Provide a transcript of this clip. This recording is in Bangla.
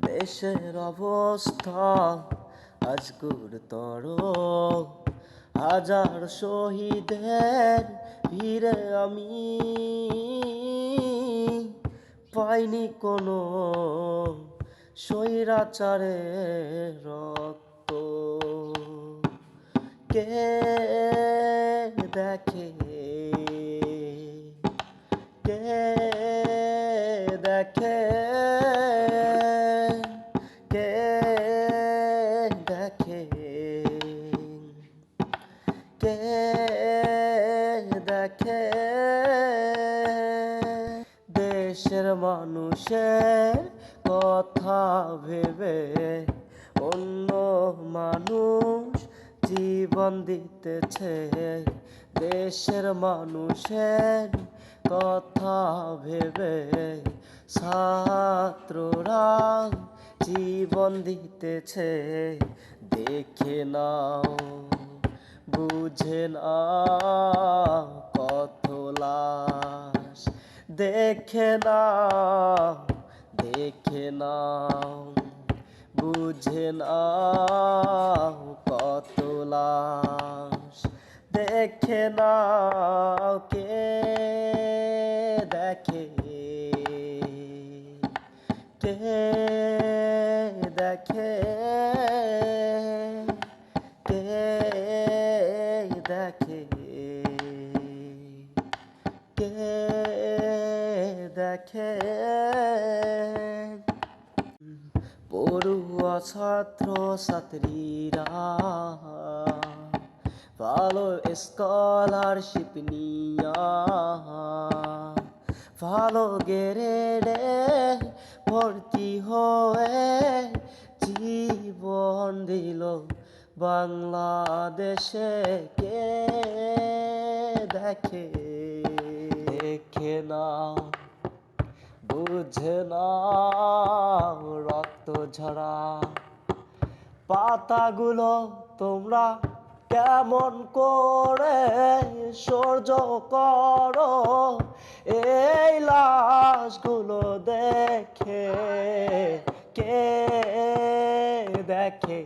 দেশের অবস্থা আজ গুরুতর হাজার শহীদের ভিড়ে আমি পাইনি কোনো স্বৈরাচারের রক্ত। কে দেখে? কে দেখে কে দেখে? কে দেখে? দেশের মানুষের কথা ভেবে অন্য মানুষ জীবন দিতেছে। দেশের মানুষের কথা ভেবে ছাত্ররা জীবন দিতেছে, দেখে নাও, বুঝে না কত লাশ। দেখে না দেখে নাও, বুঝে না কত লাশ। দেখে না কে দেখে কে দেখে কে দেখে কে দেখে। পড়ুয়া ছাত্র ছাত্রীরা ভালো স্কলারশিপ নিয়া ভালো গেরেডে ভর্তি হয়ে জীবন দিল বাংলাদেশে। কে দেখে? দেখে না, বুঝে না, রক্ত ঝরা। পাতাগুলো তোমরা কেমন করে সহ্য করো? দেখে